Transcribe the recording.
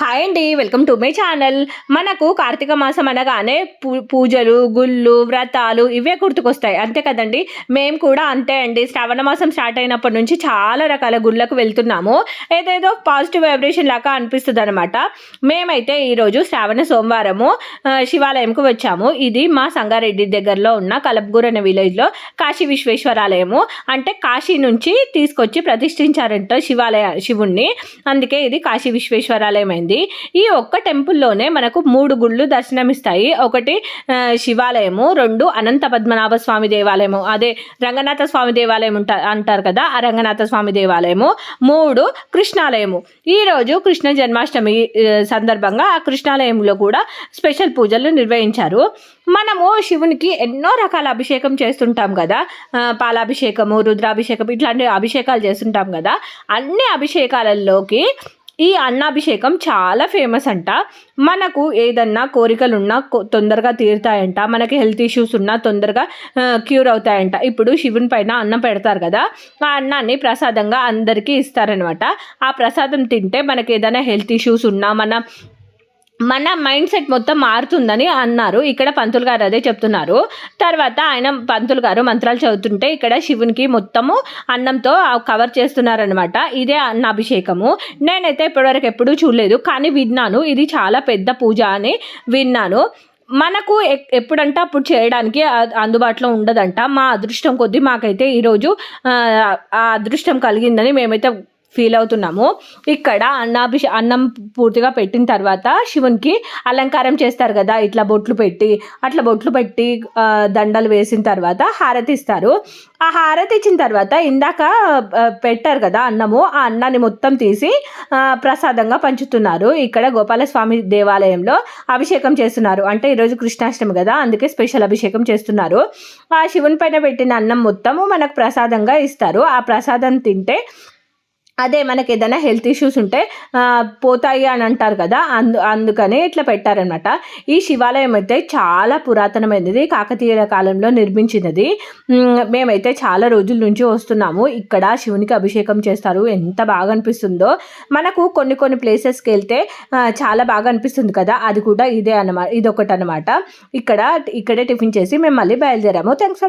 Hi అండి welcome to my channel. మనకు కార్తీక మాసం అనగానే పూ పూజలు గుళ్ళు వ్రతాలు ఇవే గుర్తుకొస్తాయి. అంతే కదండి? మేము కూడా అంతే అండి. శ్రావణ మాసం స్టార్ట్ అయినప్పటి నుంచి చాలా రకాల గుళ్ళకు వెళ్తున్నాము. ఏదేదో పాజిటివ్ వైబ్రేషన్ లాగా అనిపిస్తుంది అనమాట మేమైతే ఈరోజు శ్రావణ సోమవారము శివాలయంకు వచ్చాము. ఇది మా సంగారెడ్డి దగ్గరలో ఉన్న కలపగూర్ అనే విలేజ్లో కాశీ విశ్వేశ్వరాలయము. అంటే కాశీ నుంచి తీసుకొచ్చి ప్రతిష్ఠించారంట శివాలయ శివుణ్ణి. అందుకే ఇది కాశీ విశ్వేశ్వరాలయం అయింది ఈ ఒక్క టెంపుల్లోనే మనకు మూడు గుళ్ళు దర్శనమిస్తాయి. ఒకటి శివాలయము రెండు అనంత పద్మనాభ స్వామి దేవాలయము. అదే రంగనాథ స్వామి దేవాలయం ఉంటా అంటారు కదా ఆ రంగనాథ స్వామి దేవాలయము. మూడు కృష్ణాలయము. ఈరోజు కృష్ణ జన్మాష్టమి సందర్భంగా ఆ కృష్ణాలయంలో కూడా స్పెషల్ పూజలు నిర్వహించారు. మనము శివునికి ఎన్నో రకాల అభిషేకం చేస్తుంటాం కదా. పాలాభిషేకము రుద్రాభిషేకం ఇట్లాంటి అభిషేకాలు చేస్తుంటాం కదా. అన్ని అభిషేకాలలోకి ఈ అన్నాభిషేకం చాలా ఫేమస్ అంట. మనకు ఏదన్నా కోరికలు ఉన్నా కొ- తొందరగా తీరుతాయంట. మనకి హెల్త్ ఇష్యూస్ ఉన్నా తొందరగా క్యూర్ అవుతాయంట. ఇప్పుడు శివుని పైన అన్నం పెడతారు కదా ఆ అన్నాన్ని ప్రసాదంగా అందరికీ ఇస్తారనమాట ఆ ప్రసాదం తింటే మనకి ఏదైనా హెల్త్ ఇష్యూస్ ఉన్నా మన మన మైండ్ సెట్ మొత్తం మారుతుందని అన్నారు. ఇక్కడ పంతులు గారు అదే చెప్తున్నారు. తర్వాత ఆయన పంతులు గారు మంత్రాలు చదువుతుంటే ఇక్కడ శివునికి మొత్తము అన్నంతో కవర్ చేస్తున్నారనమాట ఇదే అన్న అభిషేకము నేనైతే ఇప్పటివరకు ఎప్పుడూ చూడలేదు కానీ విన్నాను. ఇది చాలా పెద్ద పూజ అని విన్నాను. మనకు ఎప్పుడంటే అప్పుడు చేయడానికి అందుబాటులో ఉండదంట. మా అదృష్టం కొద్దీ మాకైతే ఈరోజు ఆ అదృష్టం కలిగిందని మేమైతే ఫీల్ అవుతున్నాము. ఇక్కడ అన్నాభిషే అన్నం పూర్తిగా పెట్టిన తర్వాత శివునికి అలంకారం చేస్తారు కదా ఇట్లా బొట్లు పెట్టి అట్లా బొట్లు పెట్టి దండలు వేసిన తర్వాత హారతి ఇస్తారు. ఆ హారతి ఇచ్చిన తర్వాత ఇందాక పెట్టారు కదా అన్నము ఆ అన్నాన్ని మొత్తం తీసి ప్రసాదంగా పంచుతున్నారు. ఇక్కడ గోపాలస్వామి దేవాలయంలో అభిషేకం చేస్తున్నారు. అంటే ఈరోజు కృష్ణాష్టమి కదా అందుకే స్పెషల్ అభిషేకం చేస్తున్నారు. ఆ శివుని పైన పెట్టిన అన్నం మొత్తము మనకు ప్రసాదంగా ఇస్తారు. ఆ ప్రసాదం తింటే అదే మనకి ఏదైనా హెల్త్ ఇష్యూస్ ఉంటే పోతాయి అని అంటారు కదా అందు అందుకని ఇట్లా పెట్టారనమాట ఈ శివాలయం అయితే చాలా పురాతనమైనది కాకతీయుల కాలంలో నిర్మించినది. మేమైతే చాలా రోజుల నుంచి వస్తున్నాము. ఇక్కడ శివునికి అభిషేకం చేస్తారు. ఎంత బాగా అనిపిస్తుందో. మనకు కొన్ని కొన్ని ప్లేసెస్కి వెళ్తే చాలా బాగా అనిపిస్తుంది కదా. అది కూడా ఇదే అన్నమాట ఇదొకటి అనమాట ఇక్కడ ఇక్కడే టిఫిన్ చేసి మేము మళ్ళీ బయలుదేరాము. Thanks for